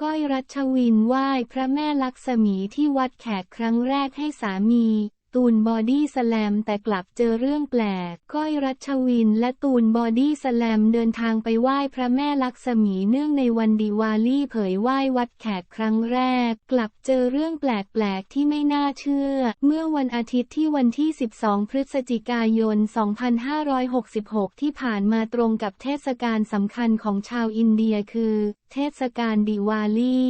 ก้อยรัชวินไหว้พระแม่ลักษมีที่วัดแขกครั้งแรกให้สามี ตูนบอดี้สแลมแต่กลับเจอเรื่องแปลก ก้อยรัชวินและตูนบอดี้สแลมเดินทางไปไหว้พระแม่ลักษมีเนื่องในวันดีวาลี่เผยไหว้วัดแขกครั้งแรก กลับเจอเรื่องแปลกๆที่ไม่น่าเชื่อ เมื่อวันอาทิตย์ที่วันที่ 12 พฤศจิกายน 2566 ที่ผ่านมาตรงกับเทศกาลสำคัญของชาวอินเดียคือเทศกาลดิวาลี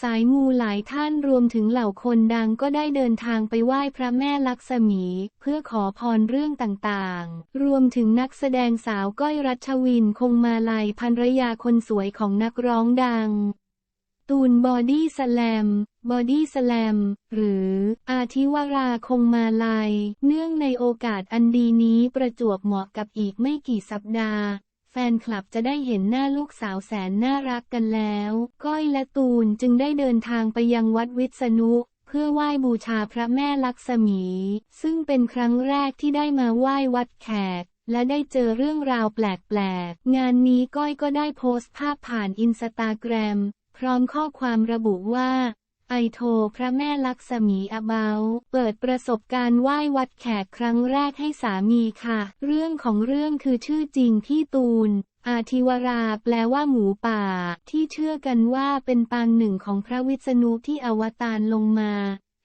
สายมูหลายท่านรวมถึงเหล่าคนดังก็ได้เดินทางไปไหว้พระแม่ลักษมี เพื่อขอพรเรื่องต่างๆ รวมถึงนักแสดงสาวก้อยรัชวินคงมาลัยภรรยาคนสวยของนักร้องดัง ตูนบอดี้สแลม บอดี้สแลม หรืออาทิวราคงมาลัย เนื่องในโอกาสอันดีนี้ประจวบเหมาะกับอีกไม่กี่สัปดาห์แฟนคลับจะได้เห็นหน้าลูกสาวแสนน่ารักกันแล้ว ก้อยและตูนจึงได้เดินทางไปยังวัดวิษณุ เพื่อไหว้บูชาพระแม่ลักษมี ซึ่งเป็นครั้งแรกที่ได้มาไหว้วัดแขก และได้เจอเรื่องราวแปลกๆ งานนี้ก้อยก็ได้โพสต์ภาพผ่านอินสตาแกรม พร้อมข้อความระบุว่า ไอโทพระแม่ลักษมีอเบาเปิดประสบการณ์ไหว้วัดแขกครั้งแรกให้สามีค่ะ เรื่องของเรื่องคือชื่อจริงพี่ตูน อาทิวราแปลว่าหมูป่า ที่เชื่อกันว่าเป็นปางหนึ่งของพระวิษณุที่อวตารลงมา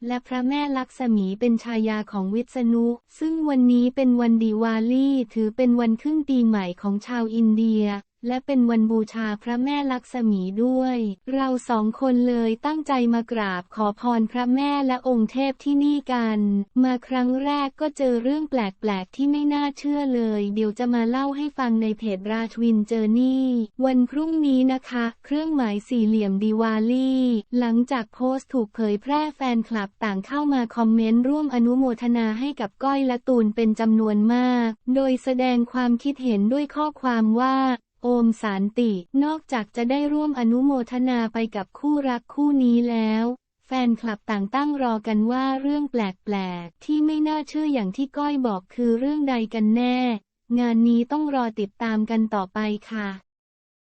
และพระแม่ลักษมีเป็นชายาของวิษณุ ซึ่งวันนี้เป็นวันดีวาลีถือเป็นวันขึ้นปีใหม่ของชาวอินเดีย และเป็นวันบูชาพระแม่ลักษมีด้วย เราสองคนเลยตั้งใจมากราบขอพรพระแม่และองค์เทพที่นี่กัน มาครั้งแรกก็เจอเรื่องแปลกๆที่ไม่น่าเชื่อเลย เดี๋ยวจะมาเล่าให้ฟังในเพจราชวินเจอร์นี่ วันพรุ่งนี้นะคะ เครื่องหมายสี่เหลี่ยมดีวาลีหลังจากโพสต์ถูกเผยแพร่แฟนคลับต่างเข้ามาคอมเมนต์ร่วมอนุโมทนาให้กับก้อยและตูนเป็นจำนวนมาก โดยแสดงความคิดเห็นด้วยข้อความว่า โอมสารติ นอกจากจะได้ร่วมอนุโมทนาไปกับคู่รักคู่นี้แล้ว แฟนคลับต่างตั้งรอกันว่าเรื่องแปลกๆ ที่ไม่น่าเชื่ออย่างที่ก้อยบอกคือเรื่องใดกันแน่ งานนี้ต้องรอติดตามกันต่อไปค่ะ